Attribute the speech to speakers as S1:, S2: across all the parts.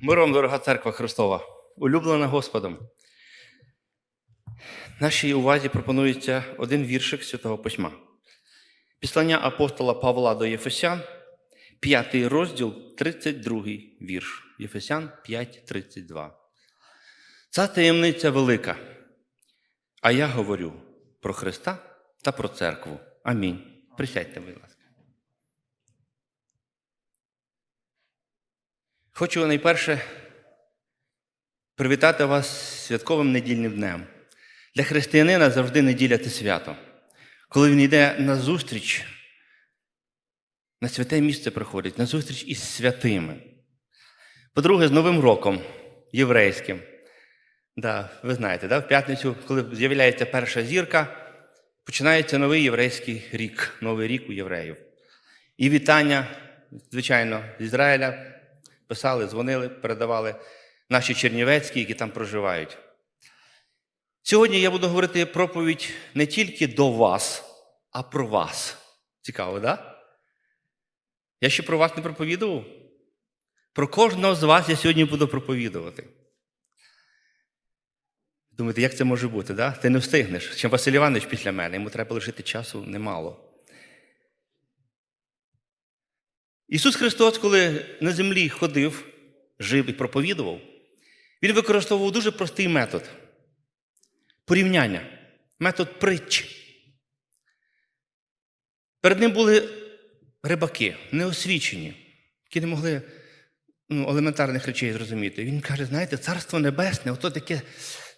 S1: Миром, дорога церква Христова, улюблена Господом. Нашій увазі пропонується один віршик Святого Письма. Післання апостола Павла до Єфесян, 5 розділ, 32 вірш. Єфесян 5:32. Ця таємниця велика. А я говорю про Христа та про церкву. Амінь. Присядьте, будь ласка. Хочу найперше привітати вас святковим недільним днем. Для християнина завжди неділя це свято. Коли він йде на зустріч, на святе місце приходить, на зустріч із святими. По-друге, з Новим роком єврейським. Да, ви знаєте, да? в п'ятницю, коли з'являється перша зірка, починається новий єврейський рік, новий рік у євреїв. І вітання, звичайно, з Ізраїля писали, дзвонили, передавали наші чернівецькі, які там проживають. Сьогодні я буду говорити проповідь не тільки до вас, а про вас. Цікаво? Да? Я ще про вас не проповідував. Про кожного з вас я сьогодні буду проповідувати. Думаєте, як це може бути? Да? Ти не встигнеш. Чим Василь Іванович після мене, йому треба лишити часу немало. Ісус Христос, коли на землі ходив, жив і проповідував, Він використовував дуже простий метод порівняння, метод притч. Перед ним були рибаки, неосвічені, які не могли ну, елементарних речей зрозуміти. Він каже: знаєте, царство небесне, ото таке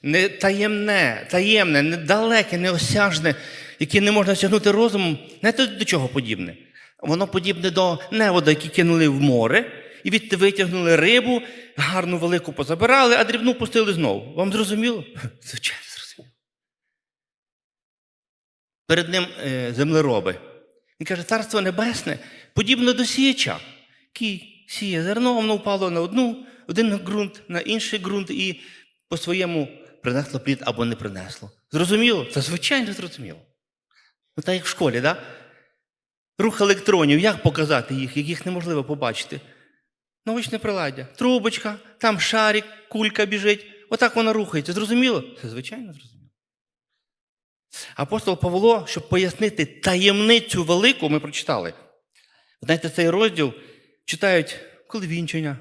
S1: не таємне, таємне, недалеке, неосяжне, яке не можна осягнути розумом. Знаєте, до чого подібне? Воно подібне до невода, які кинули в море, і відти витягнули рибу, гарну велику позабирали, а дрібну пустили знову. Вам зрозуміло? Звичайно, зрозуміло. Перед ним е, землероби. Він каже, царство небесне подібне до сіяча, який сіє зерно, воно впало на одну, один ґрунт, на інший ґрунт і по-своєму принесло плід або не принесло. Зрозуміло? Це звичайно зрозуміло. Ну, так як в школі, так? Да? Рух електронів, як показати їх, яких неможливо побачити? Научне приладдя, трубочка, там шарик, кулька біжить. Отак вона рухається. Зрозуміло? Це звичайно зрозуміло. Апостол Павло, щоб пояснити таємницю велику, ми прочитали. Знаєте, цей розділ читають, коли вінчення,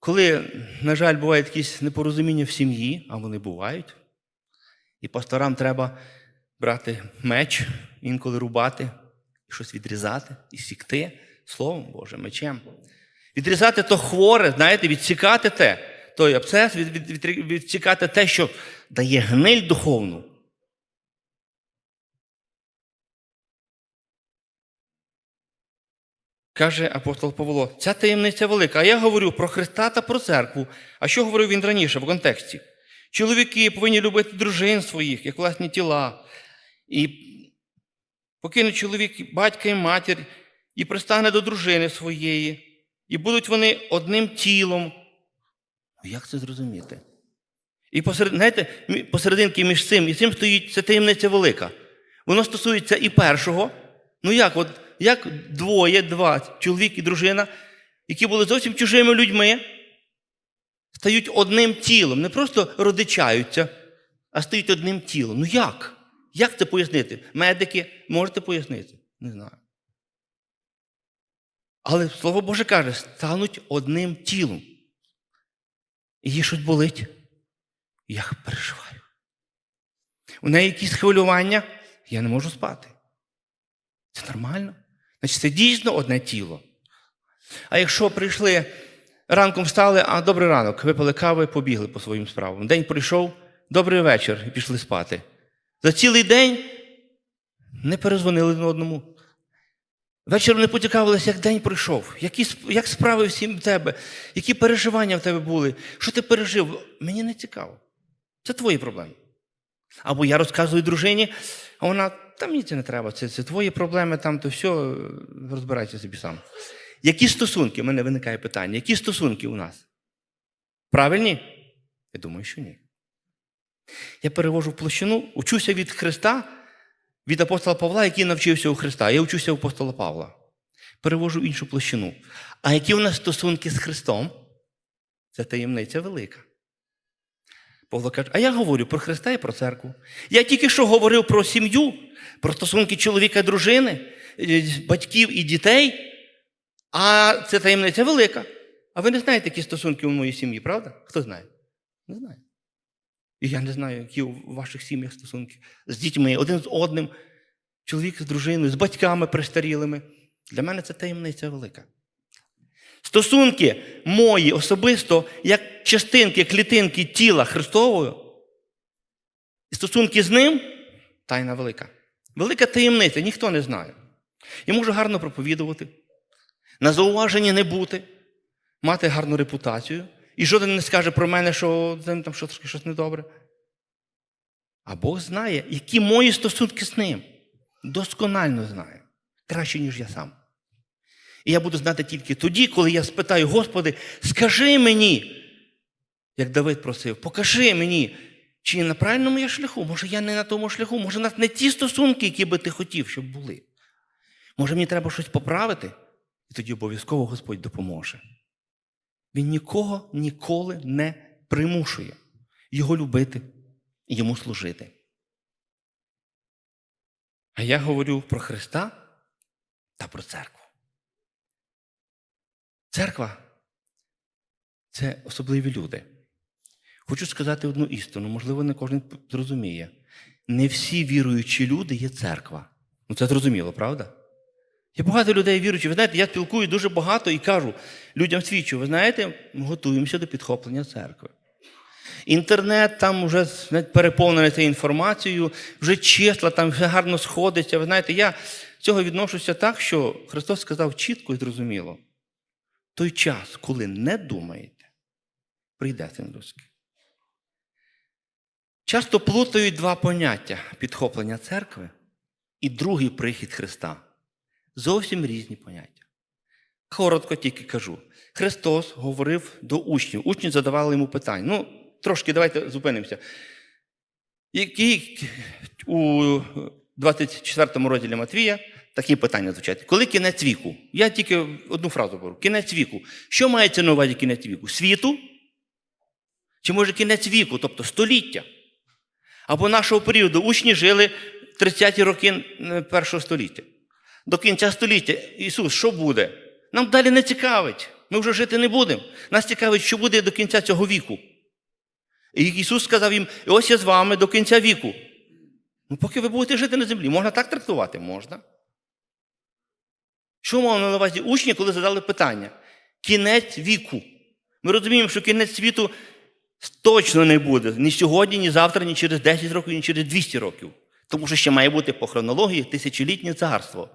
S1: коли, на жаль, бувають якісь непорозуміння в сім'ї, а вони бувають. І пасторам треба брати меч, інколи рубати, щось відрізати, і сікти Словом Божим, мечем. Відрізати то хворе, знаєте, відсікати те, той абсцес, від, від, від, відсікати те, що дає гниль духовну. Каже апостол Павло, ця таємниця велика. А я говорю про Христа та про церкву. А що говорив він раніше в контексті? Чоловіки повинні любити дружин своїх, як власні тіла. І покине чоловік батька і матір, і пристане до дружини своєї, і будуть вони одним тілом. Як це зрозуміти? І посеред, знаєте, посерединки між цим і цим стоїть ця таємниця велика. Воно стосується і першого. Ну як, от, як двоє, два, чоловік і дружина, які були зовсім чужими людьми, стають одним тілом. Не просто родичаються, а стають одним тілом. Ну як? Як це пояснити? Медики можете пояснити? Не знаю. Але Слово Боже каже, стануть одним тілом. І їй щось болить. Я переживаю. У неї якісь хвилювання, я не можу спати. Це нормально. Значить, це дійсно одне тіло. А якщо прийшли, ранком встали, а добрий ранок, випили кави, побігли по своїм справам. День прийшов, добрий вечір і пішли спати. За цілий день не перезвонили один одному. Вечором не поцікавилися, як день пройшов, які, як справи всі в тебе, які переживання в тебе були, що ти пережив. Мені не цікаво. Це твої проблеми. Або я розказую дружині, а вона, та мені це не треба, це, це твої проблеми, там то все, розбирайся собі сам. Які стосунки? У мене виникає питання, які стосунки у нас? Правильні? Я думаю, що ні. Я перевожу площину, учуся від Христа, від апостола Павла, який навчився у Христа. Я учуся у апостола Павла. Перевожу іншу площину. А які у нас стосунки з Христом? Це таємниця велика. Павло каже, а я говорю про Христа і про церкву. Я тільки що говорив про сім'ю, про стосунки чоловіка і дружини, е, батьків і дітей, а це таємниця велика. А ви не знаєте, які стосунки у моїй сім'ї, правда? Хто знає? Не знаю. І я не знаю, які у ваших сім'ях стосунки з дітьми, один з одним, чоловік з дружиною, з батьками престарілими. Для мене це таємниця велика. Стосунки мої особисто, як частинки, клітинки тіла Христового, і стосунки з ним тайна велика. Велика таємниця, ніхто не знає. Я можу гарно проповідувати, на зауваженні не бути, мати гарну репутацію, і жоден не скаже про мене, що з ним там щось, щось недобре. А Бог знає, які мої стосунки з ним. Досконально знає. Краще, ніж я сам. І я буду знати тільки тоді, коли я спитаю, Господи, скажи мені, як Давид просив, покажи мені, чи на правильному я шляху, може я не на тому шляху, може у нас не ті стосунки, які би ти хотів, щоб були. Може, мені треба щось поправити, і тоді обов'язково Господь допоможе. Він нікого ніколи не примушує його любити і йому служити. А я говорю про Христа та про церкву. Церква це особливі люди. Хочу сказати одну істину, можливо, не кожен зрозуміє. Не всі віруючі люди є церква. Ну це зрозуміло, правда? Є багато людей віруючих. Ви знаєте, я спілкую дуже багато і кажу людям свідчу, ви знаєте, ми готуємося до підхоплення церкви. Інтернет там вже знаєте, переповнений цією інформацією, вже числа там все гарно сходиться. Ви знаєте, я цього відношуся так, що Христос сказав чітко і зрозуміло. Той час, коли не думаєте, прийде син людський. Часто плутають два поняття підхоплення церкви і другий прихід Христа. Зовсім різні поняття. Коротко тільки кажу. Христос говорив до учнів. Учні задавали йому питання. Ну, трошки давайте зупинимося. Які у 24 розділі Матвія такі питання звучать. Коли кінець віку? Я тільки одну фразу говорю. Кінець віку. Що мається на увазі кінець віку? Світу? Чи може кінець віку, тобто століття? Або нашого періоду учні жили 30-ті роки першого століття. До кінця століття Ісус, що буде? Нам далі не цікавить. Ми вже жити не будемо. Нас цікавить, що буде до кінця цього віку. І Ісус сказав їм: ось я з вами до кінця віку. Ну, поки ви будете жити на землі, можна так трактувати? Можна. Що мав на увазі учні, коли задали питання? Кінець віку. Ми розуміємо, що кінець світу точно не буде ні сьогодні, ні завтра, ні через 10 років, ні через 200 років. Тому що ще має бути по хронології тисячолітнє царство.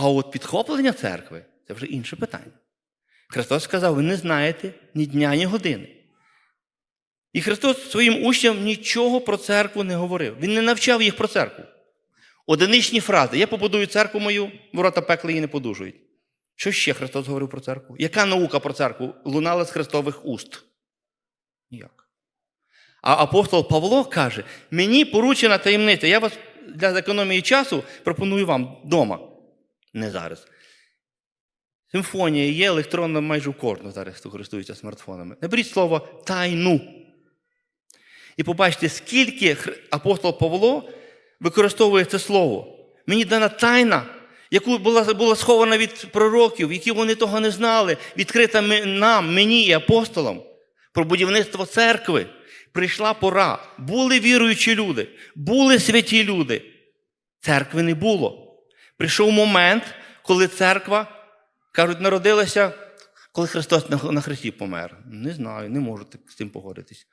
S1: А от підхоплення церкви це вже інше питання. Христос сказав: ви не знаєте ні дня, ні години. І Христос своїм учням нічого про церкву не говорив. Він не навчав їх про церкву. Одиничні фрази. Я побудую церкву мою, ворота пекла її не подужують. Що ще Христос говорив про церкву? Яка наука про церкву лунала з Христових уст? Ніяк. А апостол Павло каже: мені поручена таємниця. Я вас для економії часу пропоную вам вдома. Не зараз. Симфонія є електронна майже у кожного зараз, хто користується смартфонами. Наберіть слово тайну. І побачите, скільки апостол Павло використовує це слово. Мені дана тайна, яку була була схована від пророків, які вони того не знали, відкрита нам, мені і апостолам про будівництво церкви. Прийшла пора. Були віруючі люди, були святі люди. Церкви не було. Прийшов момент, коли церква, кажуть, народилася, коли Христос на Христі помер. Не знаю, не можу з цим погодитись.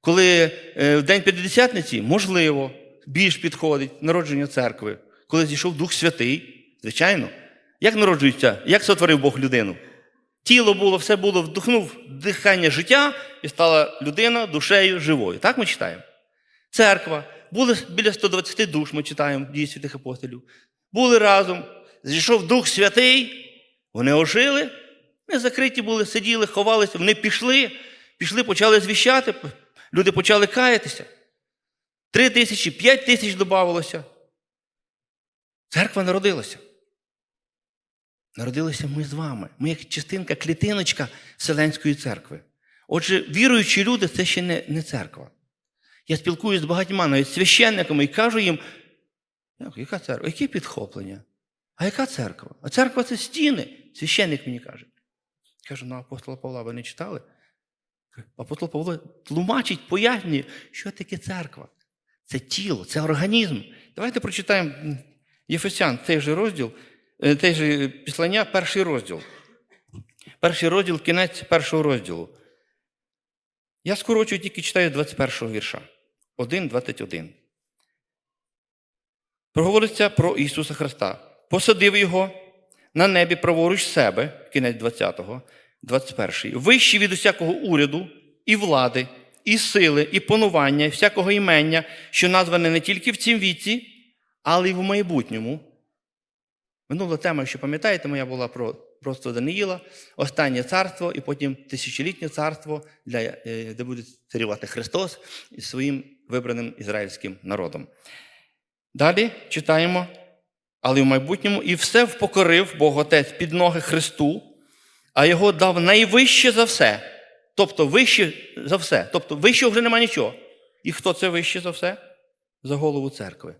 S1: Коли е, в День П'ятдесятниці, можливо, більш підходить народження церкви, коли зійшов Дух Святий, звичайно. Як народжується, як сотворив Бог людину? Тіло було, все було, вдихнув дихання життя і стала людина душею живою. Так ми читаємо? Церква. Були біля 120 душ, ми читаємо дії святих апостолів. Були разом, зійшов Дух Святий, вони ожили, не закриті були, сиділи, ховалися, вони пішли, пішли, почали звіщати, люди почали каятися. Три тисячі, п'ять тисяч додавалося. Церква народилася. Народилися ми з вами. Ми як частинка, клітиночка Вселенської церкви. Отже, віруючі люди це ще не, не церква. Я спілкуюся з багатьма навіть священниками і кажу їм, «Як, яка церква? Яке підхоплення? А яка церква? А церква це стіни. Священник мені каже. Кажу, ну апостола Павла ви не читали? Апостол Павло тлумачить, пояснює, що таке церква. Це тіло, це організм. Давайте прочитаємо Єфесян, цей же розділ, е, цей же післання, перший розділ. Перший розділ, кінець першого розділу. Я скорочую, тільки читаю 21 вірша. 1.21. Проговориться про Ісуса Христа. Посадив його на небі праворуч себе, кінець 20-го, 21. Вищий від усякого уряду, і влади, і сили, і панування, і всякого імення, що назване не тільки в цім віці, але й в майбутньому. Минула тема, що пам'ятаєте, моя була про просто Даниїла, останнє царство, і потім тисячолітнє царство, е, де буде царювати Христос із своїм вибраним ізраїльським народом. Далі читаємо, але в майбутньому і все впокорив Бог Отець під ноги Христу, а його дав найвище за все. Тобто вище за все. Тобто вище вже нема нічого. І хто це вище за все? За голову церкви.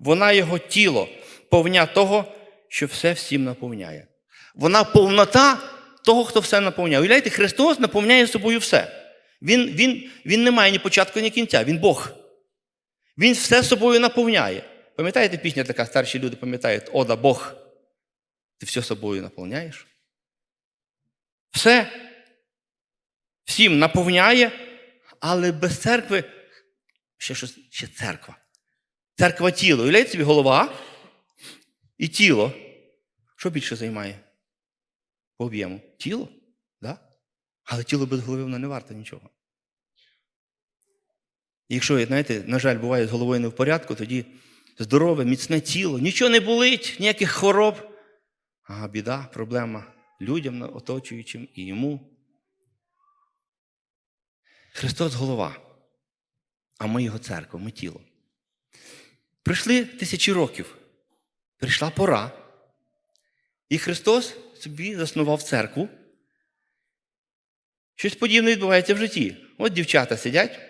S1: Вона його тіло, повня того, що все всім наповняє. Вона повнота того, хто все наповняє. Уявляєте, Христос наповняє собою все. Він, він, він не має ні початку, ні кінця, він Бог. Він все собою наповняє. Пам'ятаєте, пісня така, старші люди пам'ятають, Ода Бог. Ти все собою наповняєш? Все. Всім наповняє, але без церкви ще щось, ще церква. Церква тіло. Уявляєте собі голова і тіло. Що більше займає? По об'єму? Тіло? Да? Але тіло без голови воно не варте нічого. Якщо, знаєте, на жаль, буває з головою не в порядку, тоді здорове, міцне тіло, нічого не болить, ніяких хвороб. А біда, проблема людям, оточуючим і йому. Христос голова, а ми його церква, ми тіло. Прийшли тисячі років, прийшла пора. І Христос собі заснував церкву. Щось подібне відбувається в житті. От дівчата сидять.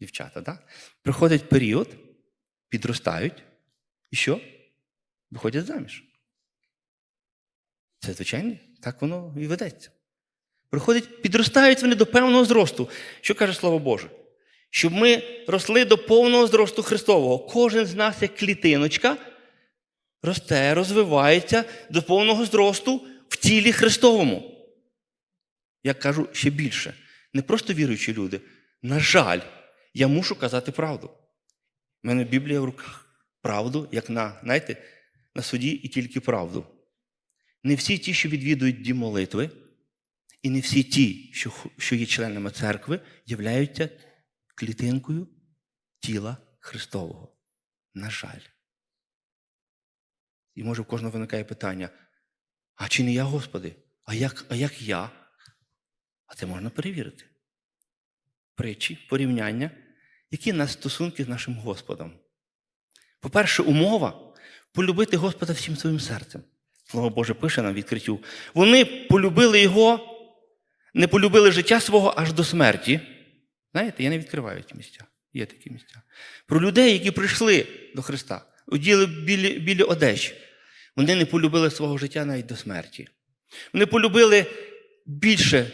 S1: Дівчата. Да? Приходить період, підростають. І що? Виходять заміж. Це звичайно, так воно і ведеться. Приходять, підростають вони до певного зросту. Що каже Слово Боже? Щоб ми росли до повного зросту Христового. Кожен з нас, як клітиночка, росте, розвивається до повного зросту в тілі Христовому. Я кажу ще більше. Не просто віруючі люди. На жаль, я мушу казати правду. У мене Біблія в руках. Правду, як на, знаєте, на суді і тільки правду. Не всі ті, що відвідують дім молитви, і не всі ті, що, що є членами церкви, являються клітинкою тіла Христового. На жаль. І може в кожного виникає питання: а чи не я, Господи? А як, а як я? А це можна перевірити. Притчі, порівняння, які в нас стосунки з нашим Господом. По-перше, умова полюбити Господа всім своїм серцем. Слово Боже пише нам відкриттю. Вони полюбили Його, не полюбили життя свого аж до смерті. Знаєте, я не відкриваю ті місця. Є такі місця. Про людей, які прийшли до Христа, оділи білі, білі одежі. Вони не полюбили свого життя навіть до смерті. Вони полюбили більше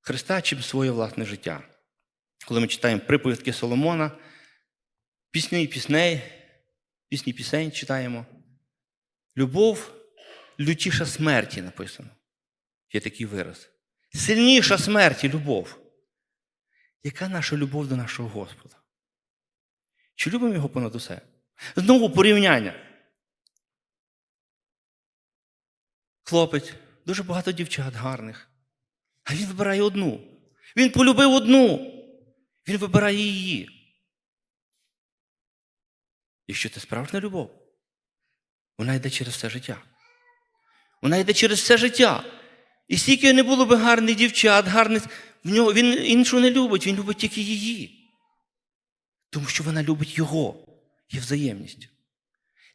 S1: Христа, чим своє власне життя. Коли ми читаємо приповідки Соломона, пісні пісней, пісні пісень читаємо. Любов лютіша смерті написано. Є такий вираз. Сильніша смерті любов. Яка наша любов до нашого Господа? Чи любимо його понад усе? Знову порівняння. Хлопець, дуже багато дівчат гарних. А він вибирає одну. Він полюбив одну. Він вибирає її. Якщо це справжня любов, вона йде через все життя. Вона йде через все життя. І стільки не було би гарних дівчат, гарних, в нього він іншого не любить, він любить тільки її. Тому що вона любить його, є взаємність.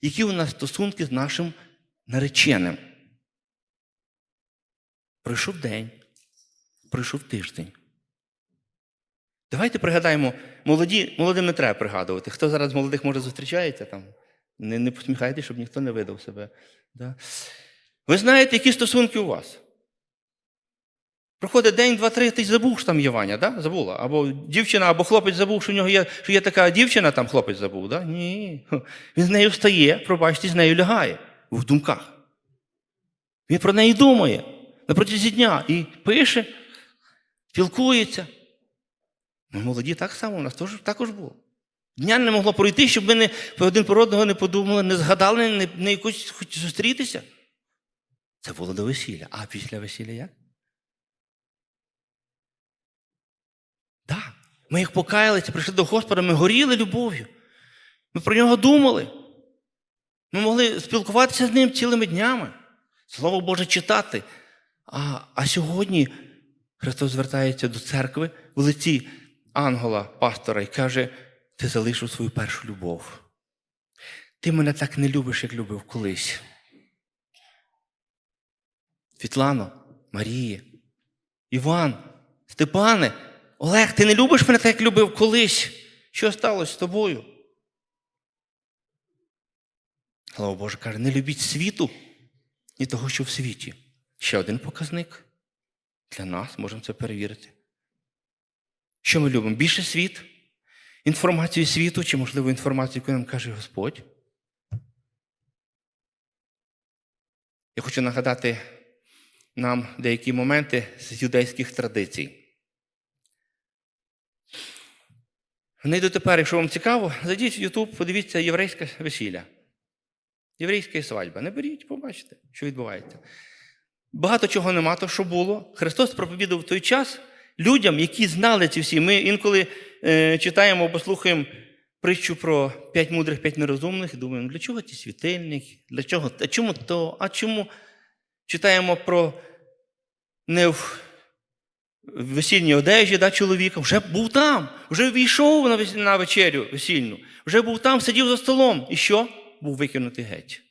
S1: Які у нас стосунки з нашим нареченим. Пройшов день, пройшов тиждень. Давайте пригадаємо, молоді, молодим не треба пригадувати. Хто зараз з молодих може зустрічається там? Не, не посміхайте, щоб ніхто не видав себе. Да? Ви знаєте, які стосунки у вас? Проходить день, два, три, ти забув, що там є Ваня, да? забула. Або дівчина, або хлопець забув, що в нього є, що є така дівчина, там хлопець забув. Да? Ні. Він з нею встає, пробачте, з нею лягає в думках. Він про неї думає на протязі дня і пише, спілкується. Ми молоді так само, у нас також було. Дня не могло пройти, щоб ми не, один про одного не подумали, не згадали, не, не якось хоч зустрітися. Це було до весілля. А після весілля як? Так. Ми їх покаялися, прийшли до Господа, ми горіли любов'ю. Ми про нього думали. Ми могли спілкуватися з ним цілими днями. Слово Боже читати. А, а сьогодні Христос звертається до церкви в лиці ангела, пастора, і каже: ти залишив свою першу любов. Ти мене так не любиш, як любив колись. Світлано, Марія, Іван, Степане, Олег, ти не любиш мене так, як любив колись. Що сталося з тобою? Слава Боже каже, не любіть світу і того, що в світі. Ще один показник. Для нас можемо це перевірити. Що ми любимо? Більше світ, інформацію світу, чи, можливо, інформацію, яку нам каже Господь. Я хочу нагадати нам деякі моменти з юдейських традицій. Вони йдуть тепер, якщо вам цікаво, зайдіть в YouTube, подивіться єврейське весілля. Єврейська свадьба. Не беріть, побачите, що відбувається. Багато чого нема, то що було. Христос проповідав той час людям, які знали ці всі. Ми інколи е, читаємо або слухаємо притчу про п'ять мудрих, п'ять нерозумних і думаємо, «Ну, для чого ті світильники? Для чого? А чому то? А чому читаємо про не в весільній одежі да, чоловіка? Вже був там, вже війшов на, вечерю весільну, вже був там, сидів за столом. І що? Був викинутий геть.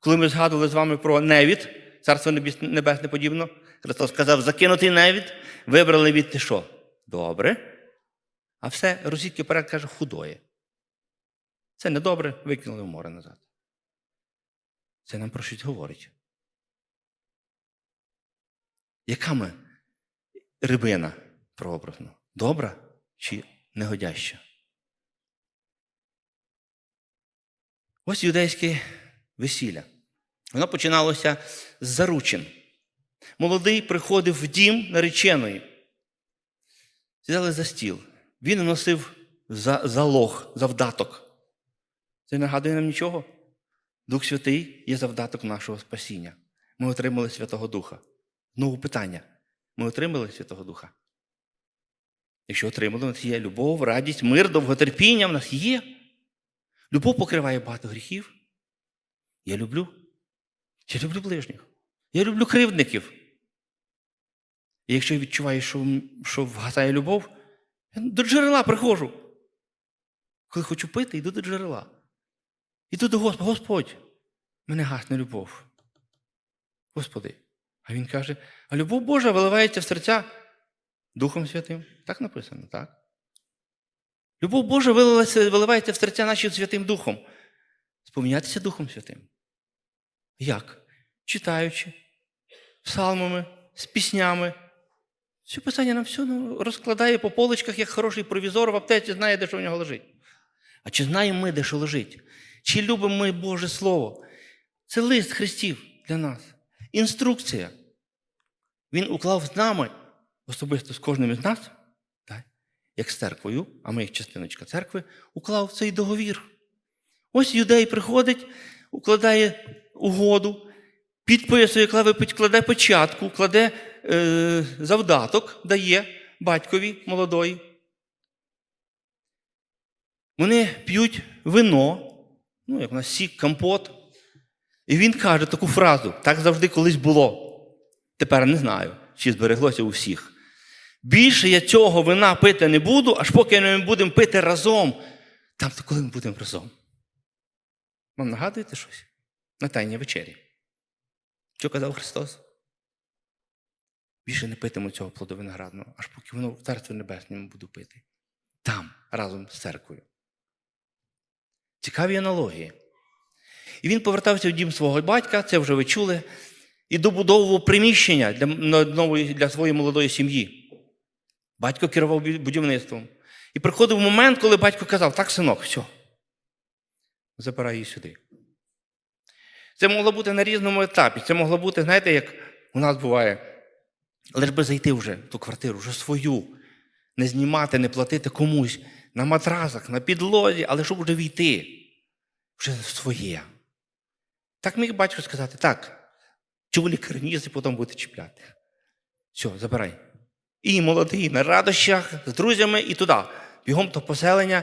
S1: Коли ми згадували з вами про невід, царство Небес- небесне подібно, Христос сказав, закинутий невід, вибрали від ти що? Добре. А все, російський перед каже, худоє. Це недобре, викинули в море назад. Це нам про щось говорить. Яка ми рибина прообразно? Добра чи негодяща? Ось юдейське весілля. Воно починалося з заручин. Молодий приходив в дім нареченої. Сідали за стіл. Він носив за, залог, завдаток. Це не нагадує нам нічого. Дух Святий є завдаток нашого спасіння. Ми отримали Святого Духа. Знову питання: ми отримали Святого Духа? Якщо отримали, у нас є любов, радість, мир, довготерпіння, в нас є. Любов покриває багато гріхів. Я люблю. Я люблю ближніх. Я люблю кривдників. І якщо я відчуваю, що, що вгасає любов, я до джерела приходжу. Коли хочу пити, йду до джерела. Іду до Господа, Господь, мене гасне любов. Господи. А він каже: а любов Божа виливається в серця Духом Святим. Так написано, так? Любов Божа виливається в серця наші Святим Духом. Сповнятися Духом Святим. Як? Читаючи, псалмами, з піснями. Все писання нам все ну, розкладає по поличках, як хороший провізор в аптеці знає, де що в нього лежить. А чи знаємо ми, де що лежить? Чи любимо ми Боже Слово? Це лист Христів для нас. Інструкція. Він уклав з нами, особисто з кожним із нас, так, як з церквою, а ми як частиночка церкви, уклав цей договір. Ось юдей приходить, укладає угоду, підписує, кладе- кладе печатку, кладе е, завдаток, дає батькові молодої. Вони п'ють вино, ну, як у нас сік, компот. І він каже таку фразу: так завжди колись було. Тепер не знаю, чи збереглося у всіх. Більше я цього вина пити не буду, аж поки ми будемо пити разом. Там то коли ми будемо разом. Вам нагадуєте щось? на Тайній вечері. Що казав Христос? Більше не питиму цього плоду виноградного, аж поки воно в Царстві Небесному буду пити. Там, разом з церквою. Цікаві аналогії. І він повертався в дім свого батька, це вже ви чули, і добудовував приміщення для, для своєї молодої сім'ї. Батько керував будівництвом. І приходив момент, коли батько казав: так, синок, все, забирай її сюди. Це могло бути на різному етапі. Це могло бути, знаєте, як у нас буває. Лиш би зайти вже в ту квартиру, вже свою, не знімати, не платити комусь на матрасах, на підлозі, але щоб вже війти, вже своє. Так міг батько сказати: так, чулі карніз потім будете чіпляти. Все, забирай. І молодий на радощах з друзями і туди. Бігом до поселення,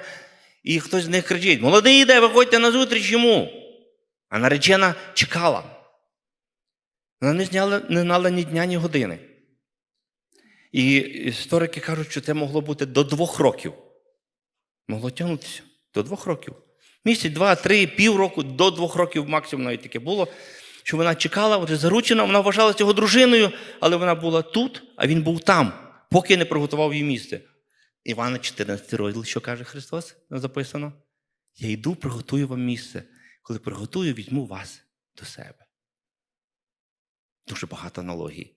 S1: і хтось з них кричить: Молодий йде, виходьте на зустріч йому. А наречена чекала. Вона не, зняла, не знала ні дня, ні години. І історики кажуть, що це могло бути до двох років. Могло тягнутися до двох років. Місяць, два, три, півроку, до двох років максимум навіть таке було, що вона чекала, вже заручена, вона вважалася його дружиною, але вона була тут, а він був там, поки не приготував їй місце. Івана 14 розділ, що каже Христос, записано. Я йду, приготую вам місце. Коли приготую, візьму вас до себе. Дуже багато аналогій.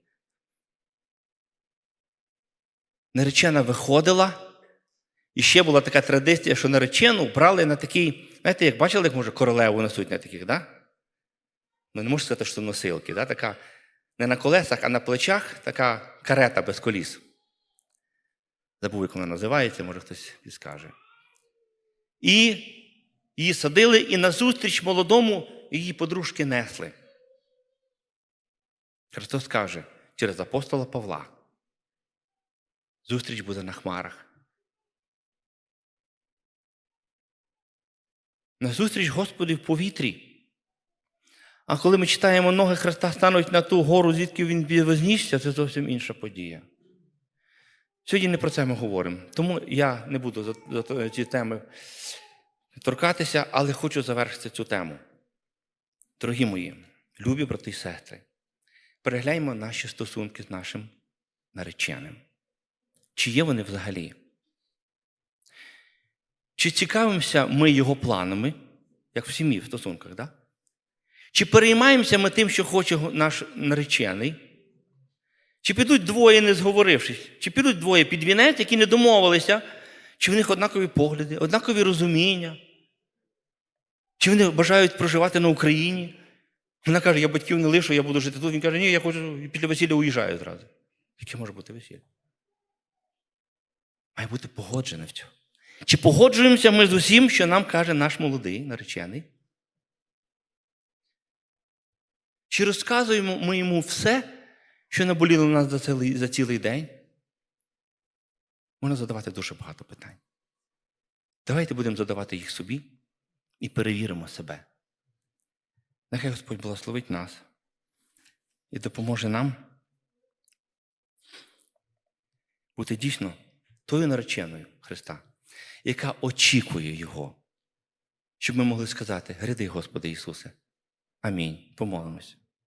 S1: Наречена виходила, і ще була така традиція, що наречену брали на такий, знаєте, як бачили, як може королеву несуть на таких, да? Ну, не можу сказати, що носилки, да? така не на колесах, а на плечах така карета без коліс. Забув, як вона називається, може хтось підскаже. І її садили, і назустріч молодому її подружки несли. Христос каже через апостола Павла. Зустріч буде на хмарах. На зустріч Господу в повітрі. А коли ми читаємо, ноги Христа стануть на ту гору, звідки Він вознісся, це зовсім інша подія. Сьогодні не про це ми говоримо. Тому я не буду за, ці теми торкатися, але хочу завершити цю тему. Дорогі мої, любі брати і сестри, перегляньмо наші стосунки з нашим нареченим. Чи є вони взагалі? Чи цікавимося ми його планами, як в сім'ї в стосунках, да? Чи переймаємося ми тим, що хоче наш наречений? Чи підуть двоє, не зговорившись? Чи підуть двоє під вінець, які не домовилися? Чи в них однакові погляди, однакові розуміння? Чи вони бажають проживати на Україні? Вона каже, я батьків не лишу, я буду жити тут. Він каже, ні, я хочу після весілля уїжджаю зразу. Яке може бути весілля? Має бути погоджене в цьому. Чи погоджуємося ми з усім, що нам каже наш молодий наречений? Чи розказуємо ми йому все, що наболіло нас за цілий день? Можна задавати дуже багато питань. Давайте будемо задавати їх собі і перевіримо себе. Нехай Господь благословить нас і допоможе нам бути дійсно тою нареченою Христа, яка очікує Його, щоб ми могли сказати: Гряди, Господи Ісусе. Амінь. Помолимось.